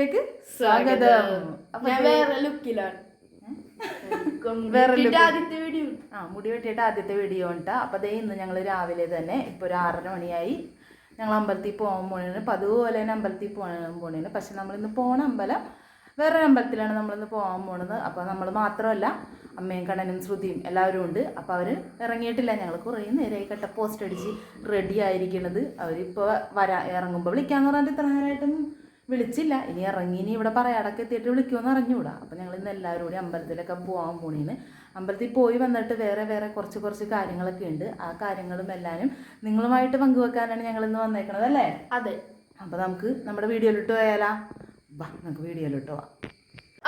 വീഡിയോയിലേക്ക് സ്വാഗതം. അപ്പൊ ഞാൻ ദേ- വേറെ ലുക്കിലാണ്. വേറെ look. ആദ്യത്തെ വീഡിയോ ആ മുടി വെട്ടിയിട്ട് ആദ്യത്തെ വീഡിയോ ഉണ്ടാ അപ്പൊ അതേ ഇന്ന് ഞങ്ങൾ രാവിലെ തന്നെ ഇപ്പൊ ഒരു ആറര മണിയായി. ഞങ്ങൾ അമ്പലത്തിൽ പോകാൻ പോണേന്. പതുപോലെ തന്നെ അമ്പലത്തിൽ പോകാൻ പോണേന്. പക്ഷെ നമ്മൾ ഇന്ന് പോണ അമ്പലം വേറൊരു അമ്പലത്തിലാണ് നമ്മളിന്ന് പോകാൻ പോണത്. അപ്പോൾ നമ്മൾ മാത്രമല്ല അമ്മയും കണ്ണനും ശ്രുതിയും എല്ലാവരും ഉണ്ട്. അപ്പോൾ അവർ ഇറങ്ങിയിട്ടില്ല. ഞങ്ങൾ കുറേ നേരമായി കട്ട പോസ്റ്റ് അടിച്ച് റെഡി ആയിരിക്കണത്. അവരിപ്പോൾ വരാ ഇറങ്ങുമ്പോൾ വിളിക്കാന്ന് പറഞ്ഞിട്ട് ഇത്ര നേരമായിട്ടും വിളിച്ചില്ല. ഇനി ഇറങ്ങി ഇനി ഇവിടെ പറയാടൊക്കെ എത്തിയിട്ട് വിളിക്കുമെന്ന് അറിഞ്ഞുകൂടാ. അപ്പം ഞങ്ങൾ ഇന്ന് എല്ലാവരും കൂടി അമ്പലത്തിലൊക്കെ പോകാൻ പോണീന് അമ്പലത്തിൽ പോയി വന്നിട്ട് വേറെ വേറെ കുറച്ച് കുറച്ച് കാര്യങ്ങളൊക്കെ ഉണ്ട്. ആ കാര്യങ്ങളും എല്ലാവരും നിങ്ങളുമായിട്ട് പങ്കുവെക്കാനാണ് ഞങ്ങൾ ഇന്ന് വന്നേക്കണത് അല്ലേ? അതെ. അപ്പോൾ നമുക്ക് നമ്മുടെ വീഡിയോയിലിട്ട് പോയാലാ. വാ നമുക്ക് വീഡിയോയിലിട്ട് പോവാം.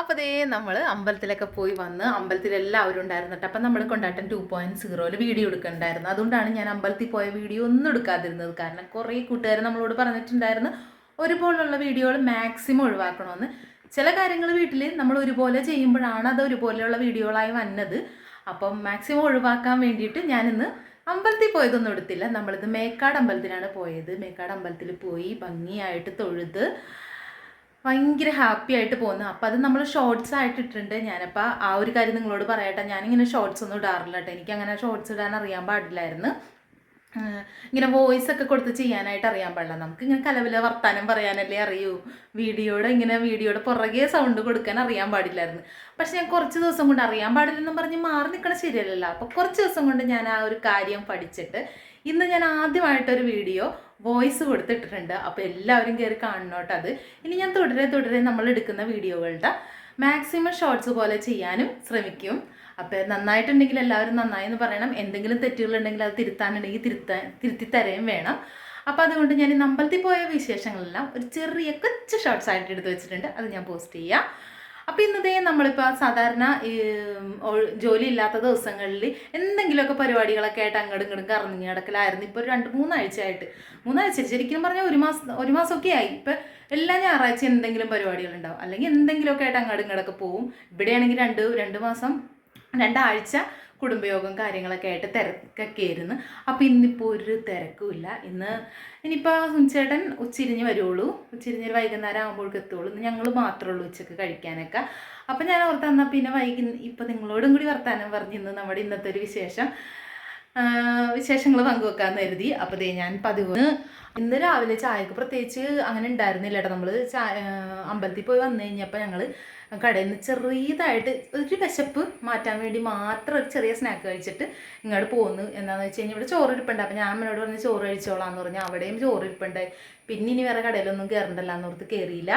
അപ്പോൾ ദേ നമ്മൾ അമ്പലത്തിലൊക്കെ പോയി വന്ന് അമ്പലത്തിൽ എല്ലാവരും ഉണ്ടായിരുന്നിട്ട് അപ്പം നമ്മൾ കൊണ്ടാട്ടൻ ടു പോയിന്റ് സീറോയിൽ വീഡിയോ എടുക്കണ്ടായിരുന്നു. അതുകൊണ്ടാണ് ഞാൻ അമ്പലത്തിൽ പോയ വീഡിയോ ഒന്നും എടുക്കാതിരുന്നത്. കാരണം കുറേ കൂട്ടുകാർ നമ്മളോട് പറഞ്ഞിട്ടുണ്ടായിരുന്നു ഒരുപോലുള്ള വീഡിയോകൾ മാക്സിമം ഒഴിവാക്കണമെന്ന്. ചില കാര്യങ്ങൾ വീട്ടിൽ നമ്മൾ ഒരുപോലെ ചെയ്യുമ്പോഴാണ് അത് ഒരുപോലെയുള്ള വീഡിയോകളായി വന്നത്. അപ്പം മാക്സിമം ഒഴിവാക്കാൻ വേണ്ടിയിട്ട് ഞാനിന്ന് അമ്പലത്തിൽ പോയതൊന്നും എടുത്തില്ല. നമ്മളിത് മേക്കാട് അമ്പലത്തിലാണ് പോയത്. മേക്കാട് അമ്പലത്തിൽ പോയി ഭംഗിയായിട്ട് തൊഴുത് ഭയങ്കര ഹാപ്പി ആയിട്ട് പോകുന്നു അപ്പം അത് നമ്മൾ ഷോർട്സ് ആയിട്ട് ഇട്ടിട്ടുണ്ട്. ഞാനപ്പോൾ ആ ഒരു കാര്യം നിങ്ങളോട് പറയട്ടെ. ഞാനിങ്ങനെ ഷോർട്സ് ഒന്നും ഇടാറില്ല കേട്ടോ. എനിക്ക് അങ്ങനെ ഷോർട്സ് ഇടാൻ അറിയാൻ പാടില്ലായിരുന്നു. ഇങ്ങനെ വോയിസ് ഒക്കെ കൊടുത്ത് ചെയ്യാനായിട്ട് അറിയാൻ പാടില്ല. നമുക്ക് ഇങ്ങനെ കലവില വർത്താനം പറയാനല്ലേ അറിയൂ. വീഡിയോയുടെ ഇങ്ങനെ വീഡിയോയുടെ പുറകെ സൗണ്ട് കൊടുക്കാൻ അറിയാൻ പാടില്ലായിരുന്നു. പക്ഷെ ഞാൻ കുറച്ച് ദിവസം കൊണ്ട് അറിയാൻ പാടില്ലെന്നും പറഞ്ഞ് മാറി നിൽക്കണ ശരിയല്ലല്ലോ. അപ്പോൾ കുറച്ച് ദിവസം കൊണ്ട് ഞാൻ ആ ഒരു കാര്യം പഠിച്ചിട്ട് ഇന്ന് ഞാൻ ആദ്യമായിട്ടൊരു വീഡിയോ വോയിസ് കൊടുത്തിട്ടിട്ടുണ്ട്. അപ്പോൾ എല്ലാവരും കയറി കാണണോട്ട് അത് ഇനി ഞാൻ തുടരെ തുടരെ നമ്മൾ എടുക്കുന്ന വീഡിയോകളുടെ മാക്സിമം ഷോർട്സ് പോലെ ചെയ്യാനും ശ്രമിക്കും. അപ്പോൾ നന്നായിട്ടുണ്ടെങ്കിൽ എല്ലാവരും നന്നായി എന്ന് പറയണം. എന്തെങ്കിലും തെറ്റുകളുണ്ടെങ്കിൽ അത് തിരുത്താനുണ്ടെങ്കിൽ തിരുത്താൻ തിരുത്തി തരുകയും വേണം. അപ്പോൾ അതുകൊണ്ട് ഞാൻ നമ്പലത്തിൽ പോയ വിശേഷങ്ങളെല്ലാം ഒരു ചെറിയ കൊച്ചു ഷോർട്സ് ആയിട്ട് എടുത്ത് വെച്ചിട്ടുണ്ട്. അത് ഞാൻ പോസ്റ്റ് ചെയ്യാം. അപ്പോൾ ഇന്നതേ നമ്മളിപ്പോൾ സാധാരണ ജോലി ഇല്ലാത്ത ദിവസങ്ങളിൽ എന്തെങ്കിലുമൊക്കെ പരിപാടികളൊക്കെ ആയിട്ട് അങ്ങോട്ടും ഇങ്ങോട്ടും കറങ്ങി നടക്കലായിരുന്നു ഇപ്പോൾ ഒരു രണ്ട് മൂന്നാഴ്ചയായിട്ട്. മൂന്നാഴ്ച ശരിക്കും പറഞ്ഞാൽ ഒരു മാസം ഒരു മാസമൊക്കെ ആയി. ഇപ്പം എല്ലാ ഞായറാഴ്ച എന്തെങ്കിലും പരിപാടികളുണ്ടാവും. അല്ലെങ്കിൽ എന്തെങ്കിലുമൊക്കെ ആയിട്ട് അങ്ങോട്ടും ഇങ്ങോട്ടൊക്കെ പോവും. ഇവിടെയാണെങ്കിൽ രണ്ട് രണ്ട് മാസം രണ്ടാഴ്ച കുടുംബയോഗം കാര്യങ്ങളൊക്കെ ആയിട്ട് തിരക്കൊക്കെ ആയിരുന്നു. അപ്പോൾ ഇന്നിപ്പോൾ ഒരു തിരക്കുമില്ല ഇന്ന് ഇനിയിപ്പോൾ സുനിച്ചേട്ടൻ ഉച്ചിരിഞ്ഞ് വരുള്ളൂ ഉച്ചിരിഞ്ഞ് ഒരു വൈകുന്നേരം ആകുമ്പോഴേക്ക് എത്തുള്ളൂ ഇന്ന് ഞങ്ങൾ മാത്രമേ ഉള്ളൂ ഉച്ചയ്ക്ക് കഴിക്കാനൊക്കെ. അപ്പോൾ ഞാൻ ഓർത്ത് എന്നാൽ പിന്നെ വൈകി ഇപ്പോൾ നിങ്ങളോടും കൂടി വർത്താനം പറഞ്ഞു ഇന്ന് നമ്മുടെ ഇന്നത്തെ ഒരു വിശേഷം വിശേഷങ്ങൾ പങ്കുവെക്കാമെന്ന് കരുതി. അപ്പോൾ ദേ ഞാൻ പതിവ് ഇന്ന് രാവിലെ ചായക്ക് പ്രത്യേകിച്ച് അങ്ങനെ ഉണ്ടായിരുന്നില്ല കേട്ടോ നമ്മൾ ചായ അമ്പലത്തിൽ പോയി വന്നു കഴിഞ്ഞപ്പോൾ ഞങ്ങൾ കടയിൽ നിന്ന് ചെറിയതായിട്ട് ഒരു വിശപ്പ് മാറ്റാൻ വേണ്ടി മാത്രം ഒരു ചെറിയ സ്നാക്ക് കഴിച്ചിട്ട് ഇങ്ങോട്ട് പോകുന്നു എന്താണെന്ന് വെച്ച് കഴിഞ്ഞാൽ ഇവിടെ ചോറ് ഇരിപ്പുണ്ട് അപ്പം ഞാൻ അമ്മയോട് പറഞ്ഞ് ചോറ് കഴിച്ചോളാന്ന് പറഞ്ഞു. അവിടെയും ചോറ് ഇരിപ്പുണ്ട് പിന്നെ ഇനി വേറെ കടയിലൊന്നും കയറണ്ടല്ലോ എന്ന് ഓർത്ത് കയറിയില്ല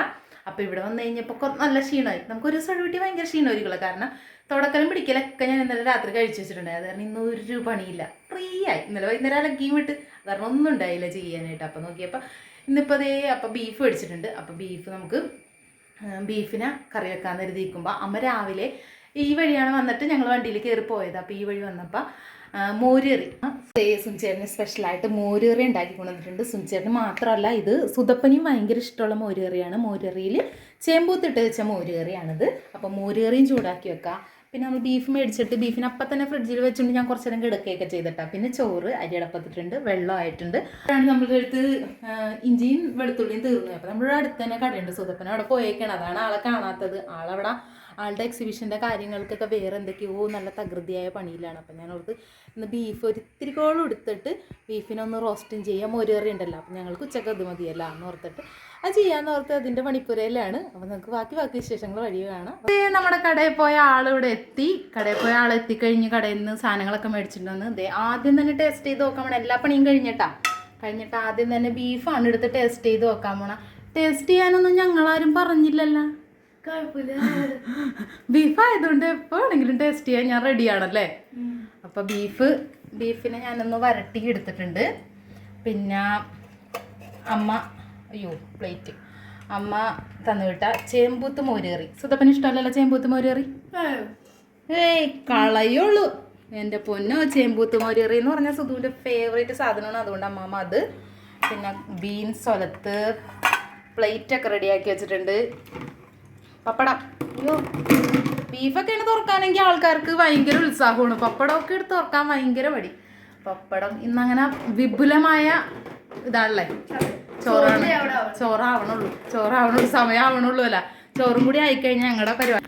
അപ്പോൾ ഇവിടെ വന്നു കഴിഞ്ഞപ്പോൾ കുറച്ച് നല്ല ക്ഷീണമായി. നമുക്ക് ഒരു ദിവസം വീട്ടിൽ ഭയങ്കര ക്ഷീണമായിരിക്കുമല്ലോ കാരണം തുടക്കലും പിടിക്കലൊക്കെ ഞാൻ ഇന്നലെ രാത്രി കഴിച്ചു വെച്ചിട്ടുണ്ടായി അത് കാരണം ഇന്ന് ഒരു പണിയില്ല. ഫ്രീ ആയി. ഇന്നലെ വൈകുന്നേരം അലക്കിയും വിട്ട്. കാരണം ഒന്നും ഉണ്ടായില്ല ചെയ്യാനായിട്ട്. അപ്പോൾ നോക്കിയപ്പോൾ ഇന്നിപ്പോൾ അതേ അപ്പോൾ ബീഫ് മേടിച്ചിട്ടുണ്ട്. അപ്പോൾ ബീഫ് നമുക്ക് ബീഫിനെ കറി വെക്കാൻ കരുതിയിരിക്കുമ്പോൾ അമ്മ രാവിലെ ഈ വഴിയാണ് വന്നിട്ട് ഞങ്ങൾ വണ്ടിയിൽ കയറി പോയത്. അപ്പോൾ ഈ വഴി വന്നപ്പോൾ മോരുകറി. സുഞ്ചേട്ടന് സ്പെഷ്യലായിട്ട് മോരുകറി ഉണ്ടാക്കി കൊണ്ടുവന്നിട്ടുണ്ട് സുഞ്ചേട്ടന് മാത്രമല്ല ഇത് സുതപ്പനും ഭയങ്കര ഇഷ്ടമുള്ള മോരുകറിയാണ്. മോരുകറിയിൽ ചേമ്പൂത്തിട്ട് വെച്ച മോരുകറിയാണിത്. അപ്പോൾ മോരുകറിയും ചൂടാക്കി വെക്കാം. പിന്നെ നമ്മൾ ബീഫ് മേടിച്ചിട്ട് ബീഫിന് അപ്പം തന്നെ ഫ്രിഡ്ജിൽ വെച്ചുകൊണ്ട് ഞാൻ കുറച്ച് നേരം കിടക്കുകയൊക്കെ ചെയ്തിട്ടാണ് പിന്നെ ചോറ് അരി അരിയടപ്പത്തിട്ടുണ്ട് വെള്ളമായിട്ടുണ്ട് അതാണ് നമ്മളുടെ അടുത്ത് ഇഞ്ചിയും വെളുത്തുള്ളിയും തീർന്നു. അപ്പോൾ നമ്മുടെ അടുത്ത് തന്നെ കടയുണ്ട് സുതപ്പന അവിടെ പോയേക്കാണ്. അതാണ് ആളെ കാണാത്തത്. ആളവിടെ ആളുടെ എക്സിബിഷന്റെ കാര്യങ്ങൾക്കൊക്കെ വേറെ എന്തൊക്കെയോ നല്ല തകൃതിയായ പണിയിലാണ്. അപ്പം ഞാൻ ഓർത്ത് ഇന്ന് ബീഫ് ഒരു ഇത്തിരി കോളം എടുത്തിട്ട് ബീഫിനൊന്ന് റോസ്റ്റും ചെയ്യാം. മോരുകറി ഉണ്ടല്ലോ. അപ്പം ഞങ്ങൾക്ക് ഉച്ചയ്ക്ക് അത് മതിയല്ല എന്ന് ഓർത്തിട്ട് അത് ചെയ്യാന്ന് ഓർത്ത് അതിന്റെ പണിപ്പുരയിലാണ് അപ്പം നമുക്ക് ബാക്കി ബാക്കി വിശേഷങ്ങൾ വഴി കാണാം. നമ്മുടെ കടയിൽ പോയ ആളിവിടെ എത്തി. കടയിൽ പോയ ആൾ എത്തിക്കഴിഞ്ഞ് കടയിൽ നിന്ന് സാധനങ്ങളൊക്കെ മേടിച്ചിട്ടുണ്ടെന്ന്. ആദ്യം തന്നെ ടേസ്റ്റ് ചെയ്ത് നോക്കാൻ വേണം എല്ലാ പണിയും കഴിഞ്ഞിട്ടാ. കഴിഞ്ഞിട്ട് ആദ്യം തന്നെ ബീഫാണ് എടുത്ത് ടേസ്റ്റ് ചെയ്ത് നോക്കാൻ പോണ. ടേസ്റ്റ് ചെയ്യാനൊന്നും ഞങ്ങളാരും പറഞ്ഞില്ലല്ലോ. ബീഫ് ആയതുകൊണ്ട് എപ്പോൾ വേണമെങ്കിലും ടേസ്റ്റ് ചെയ്യാൻ ഞാൻ റെഡിയാണല്ലേ അപ്പോൾ ബീഫ് ബീഫിനെ ഞാനൊന്ന് വരട്ടി എടുത്തിട്ടുണ്ട് പിന്നെ അമ്മ അയ്യോ പ്ലേറ്റ് അമ്മ തന്നുവിട്ട ചേമ്പൂത്ത് മോരുകറി. സുതപ്പന് ഇഷ്ടമല്ലല്ലോ ചേമ്പൂത്ത് മോരുകറി? ഏയ് കളയുള്ളൂ. എന്റെ പൊന്നോ ചേമ്പൂത്ത് മോരുകറി എന്ന് പറഞ്ഞാൽ സുധുവിന്റെ ഫേവറേറ്റ് സാധനമാണ്. അതുകൊണ്ട് അമ്മാമ്മ അത് പിന്നെ ബീൻസ് ഒലത്ത് പ്ലേറ്റൊക്കെ റെഡിയാക്കി വെച്ചിട്ടുണ്ട്. പപ്പടം. അയ്യോ. ബീഫൊക്കെയാണ് തുറക്കാനെങ്കിൽ ആൾക്കാർക്ക് ഭയങ്കര ഉത്സാഹമാണ്. പപ്പടമൊക്കെ എടുത്ത് തുറക്കാൻ ഭയങ്കര പടി പപ്പടം ഇന്നങ്ങനെ വിപുലമായ ഇതാണല്ലേ? ചോറാണ്. ചോറാവണുള്ളൂ. ചോറാവണുള്ളൂ സമയമാവണുള്ളൂ അല്ല. ചോറും കൂടി ആയിക്കഴിഞ്ഞാൽ ഞങ്ങളുടെ പരിപാടി.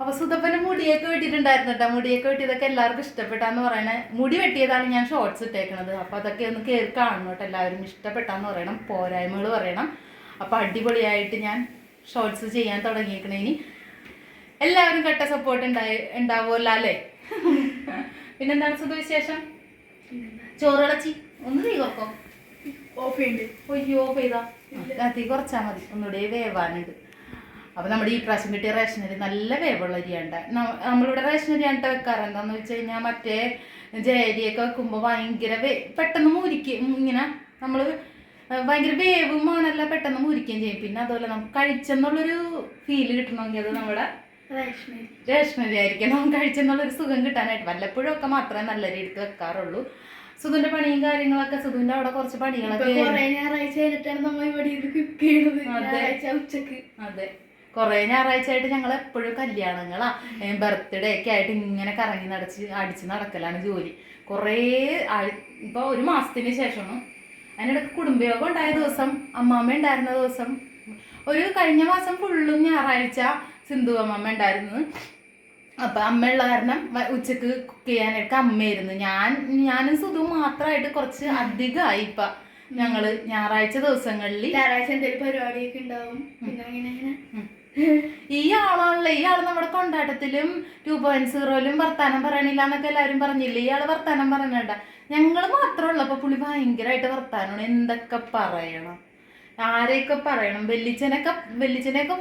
അപ്പൊ സുതപ്പന് മുടിയൊക്കെ വെട്ടിയിട്ടുണ്ടായിരുന്നു കേട്ടോ. മുടിയൊക്കെ വെട്ടിയതൊക്കെ എല്ലാവർക്കും ഇഷ്ടപ്പെട്ടാന്ന് പറയണേ. മുടി വെട്ടിയതാണ് ഞാൻ ഷോർട്സ് ഇട്ടേക്കണത്. അപ്പൊ അതൊക്കെ ഒന്ന് കയറി കാണണം കേട്ടോ. എല്ലാവരും ഇഷ്ടപ്പെട്ടാന്ന് പറയണം. പോരായ്മകൾ പറയണം. അപ്പൊ അടിപൊളിയായിട്ട് ഞാൻ ഷോർട്സ് ചെയ്യാൻ തുടങ്ങിയിരിക്കണേ ഇനി. എല്ലാവരും കട്ട സപ്പോർട്ട് ഉണ്ടായി ഉണ്ടാവുമല്ലോ അല്ലേ? പിന്നെന്താണ് സുധ വിശേഷം? ചോറിളച്ചി ഒന്ന് തീ കുറക്കോ ഓഫ് ഉണ്ട് അയ്യോ പെയ്താ തീ കുറച്ചാൽ മതി. ഒന്നുകൂടെ വേവാനുണ്ട്. അപ്പോൾ നമ്മുടെ ഈ പ്രാവശ്യം കിട്ടിയ റേഷനരി നല്ല വേവുള്ള അരിയാണ്ട. ന- നമ്മളിവിടെ റേഷനരി ആണ്ട വെക്കാറ്. എന്താന്ന് വെച്ച് കഴിഞ്ഞാൽ മറ്റേ ജയരിയൊക്കെ വെക്കുമ്പോൾ ഭയങ്കര വേ പെട്ടെന്ന് മുരിക്കും ഇങ്ങനെ നമ്മൾ ഭയങ്കര വേവുമാണല്ല പെട്ടെന്ന് മുരിക്കുകയും ചെയ്യും. പിന്നെ അതുപോലെ നമുക്ക് കഴിച്ചെന്നുള്ളൊരു ഫീൽ കിട്ടണമെങ്കിൽ അത് നമ്മുടെ റേഷനരി ആയിരിക്കണം കഴിച്ചെന്നുള്ളൊരു സുഖം കിട്ടാനായിട്ട് വല്ലപ്പോഴും ഒക്കെ മാത്രമേ നല്ല രീതിയിൽ വെക്കാറുള്ളൂ. സുധുവിന്റെ പണിയും കാര്യങ്ങളൊക്കെ സുധുവിന്റെ അവിടെ കുറച്ച് പണികളൊക്കെ ഉച്ചയ്ക്ക്. അതെ. കുറേ ഞായറാഴ്ച ആയിട്ട് ഞങ്ങൾ എപ്പോഴും കല്യാണങ്ങളാ. ബർത്ത്ഡേ ഒക്കെ ആയിട്ട് ഇങ്ങനെ കറങ്ങി നടച്ച് അടിച്ച് നടക്കലാണ് ജോലി. കുറേ ഇപ്പൊ ഒരു മാസത്തിന് ശേഷമാണ് അതിനിടയ്ക്ക് കുടുംബയോഗം ഉണ്ടായ ദിവസം അമ്മാമ്മ ഉണ്ടായിരുന്ന ദിവസം ഒരു കഴിഞ്ഞ മാസം ഫുള്ളും ഞായറാഴ്ച സിന്ധു അമ്മമ്മ ഉണ്ടായിരുന്നു. അപ്പൊ അമ്മയുള്ള കാരണം ഉച്ചയ്ക്ക് കുക്ക് ചെയ്യാനായിട്ട് അമ്മയായിരുന്നു. ഞാൻ ഞാനും സുധു മാത്രമായിട്ട് കുറച്ച് അധികമായി ഇപ്പൊ ഞങ്ങൾ ഞായറാഴ്ച ദിവസങ്ങളിൽ ഞായറാഴ്ച എന്തെങ്കിലും പരിപാടിയൊക്കെ ഉണ്ടാവും. പിന്നെ അങ്ങനെ അങ്ങനെ ഈ ആളാണല്ലോ ആൾ നമ്മുടെ കൊണ്ടാട്ടത്തിലും ടു പോയിന്റ് സീറോയിലും വർത്താനം പറയണില്ല എന്നൊക്കെ എല്ലാവരും പറഞ്ഞില്ലേ? ഇയാൾ വർത്താനം പറയണണ്ട ഞങ്ങൾ മാത്രമുള്ളപ്പോ പുള്ളി ഭയങ്കരമായിട്ട് വർത്താനമാണ്. എന്തൊക്കെ പറയണം? ആരെയൊക്കെ പറയണം? വെല്ലിച്ചനൊക്കെ വെല്ലിച്ചനെയൊക്കെ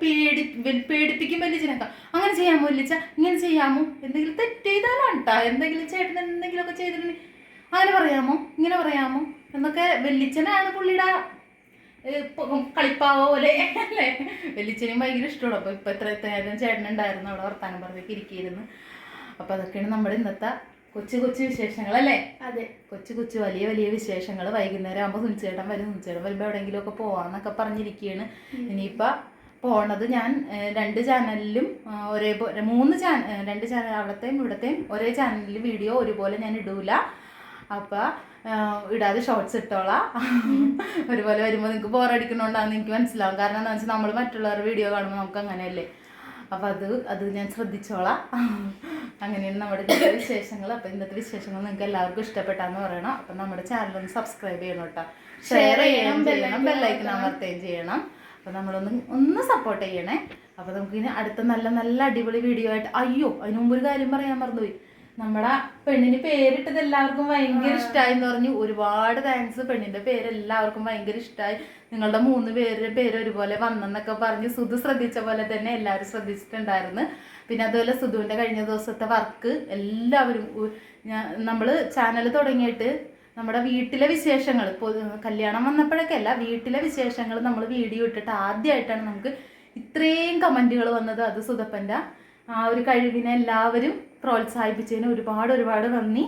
പേടി പേടിപ്പിക്കും വെല്ലിച്ചനൊക്കെ അങ്ങനെ ചെയ്യാമോ വെല്ലിച്ച ഇങ്ങനെ ചെയ്യാമോ? എന്തെങ്കിലും തെറ്റ് ചെയ്താലാണ് എന്തെങ്കിലും ചേട്ടൻ എന്തെങ്കിലുമൊക്കെ ചെയ്തിട്ടുണ്ടെങ്കിൽ അങ്ങനെ പറയാമോ? ഇങ്ങനെ പറയാമോ? എന്നൊക്കെ വെല്ലിച്ചനാണ് പുള്ളിയുടെ കളിപ്പാവ പോലെ അല്ലേ? വെല്ലിച്ചനും ഭയങ്കര ഇഷ്ടമാണ്. അപ്പൊ ഇപ്പൊ എത്ര നേരം ചേട്ടനുണ്ടായിരുന്നു അവിടെ വർത്താനം പറഞ്ഞൊക്കെ ഇരിക്കുന്നു അപ്പൊ അതൊക്കെയാണ് നമ്മുടെ ഇന്നത്തെ കൊച്ചു കൊച്ചു വിശേഷങ്ങൾ അല്ലേ? അതെ. കൊച്ചു കൊച്ചു വലിയ വലിയ വിശേഷങ്ങൾ. വൈകുന്നേരം ആകുമ്പോൾ സുനിച്ചേട്ടൻ വരും. സുനിച്ചേട്ടൻ വരുമ്പോൾ എവിടെയെങ്കിലുമൊക്കെ പോവാന്നൊക്കെ പറഞ്ഞിരിക്കുകയാണ് ഇനിയിപ്പോൾ പോണത് ഞാൻ രണ്ട് ചാനലിലും ഒരേ ഒരേപോലെ മൂന്ന് ചാനൽ രണ്ട് ചാനൽ അവിടത്തെയും ഇവിടത്തെയും ഒരേ ചാനലിൽ വീഡിയോ ഒരുപോലെ ഞാൻ ഇടൂല. അപ്പം ഇടാതെ ഷോർട്സ് ഇട്ടോളാം. ഒരുപോലെ വരുമ്പോൾ നിങ്ങൾക്ക് ബോറടിക്കണോണ്ടാന്ന് എനിക്ക് മനസ്സിലാവും. കാരണം എന്താ വെച്ചാൽ നമ്മൾ മറ്റുള്ളവരുടെ വീഡിയോ കാണുമ്പോൾ നമുക്ക് അങ്ങനെയല്ലേ. അപ്പം അത് അത് ഞാൻ ശ്രദ്ധിച്ചോളാം. അങ്ങനെയാണ് നമ്മുടെ ഇന്നത്തെ വിശേഷങ്ങൾ. അപ്പം ഇന്നത്തെ വിശേഷങ്ങൾ നിങ്ങൾക്ക് എല്ലാവർക്കും ഇഷ്ടപ്പെട്ടാന്ന് പറയണം. അപ്പം നമ്മുടെ ചാനൽ ഒന്ന് സബ്സ്ക്രൈബ് ചെയ്യണം കേട്ടോ. ഷെയർ ചെയ്യണം ചെയ്യണം ബെല്ലൈക്കൻ അമർത്തുകയും ചെയ്യണം. അപ്പം നമ്മളൊന്ന് ഒന്ന് സപ്പോർട്ട് ചെയ്യണേ. അപ്പം നമുക്ക് ഇനി അടുത്ത നല്ല നല്ല അടിപൊളി വീഡിയോ ആയിട്ട് അയ്യോ അതിനു മുമ്പ് ഒരു കാര്യം പറയാൻ മറന്നുപോയി. നമ്മുടെ പെണ്ണിന് പേരിട്ടത് എല്ലാവർക്കും ഭയങ്കര ഇഷ്ടമായി എന്ന് പറഞ്ഞു. ഒരുപാട് താങ്ക്സ് പെണ്ണിന്റെ പേര് എല്ലാവർക്കും ഭയങ്കര ഇഷ്ടമായി നിങ്ങളുടെ മൂന്ന് പേരുടെ പേര് ഒരുപോലെ വന്നെന്നൊക്കെ പറഞ്ഞ് സുധു ശ്രദ്ധിച്ച പോലെ തന്നെ എല്ലാവരും ശ്രദ്ധിച്ചിട്ടുണ്ടായിരുന്നു. പിന്നെ അതുപോലെ സുധുവിന്റെ കഴിഞ്ഞ ദിവസത്തെ വർക്ക് എല്ലാവരും നമ്മൾ ചാനൽ തുടങ്ങിയിട്ട് നമ്മുടെ വീട്ടിലെ വിശേഷങ്ങൾ കല്യാണം വന്നപ്പോഴൊക്കെ അല്ല വീട്ടിലെ വിശേഷങ്ങൾ നമ്മൾ വീഡിയോ ഇട്ടിട്ട് ആദ്യമായിട്ടാണ് നമുക്ക് ഇത്രയും കമന്റുകൾ വന്നത് അത് സുധപ്പന്റെ. ആ ഒരു കഴിവിനെ എല്ലാവരും പ്രോത്സാഹിപ്പിച്ചതിന് ഒരുപാട് ഒരുപാട് നന്ദി.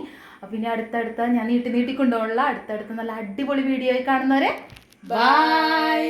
പിന്നെ അടുത്തടുത്ത ഞാൻ നീട്ടി നീട്ടി അടുത്തടുത്ത നല്ല അടിപൊളി വീഡിയോ ആയി കാണുന്നവരെ ബൈ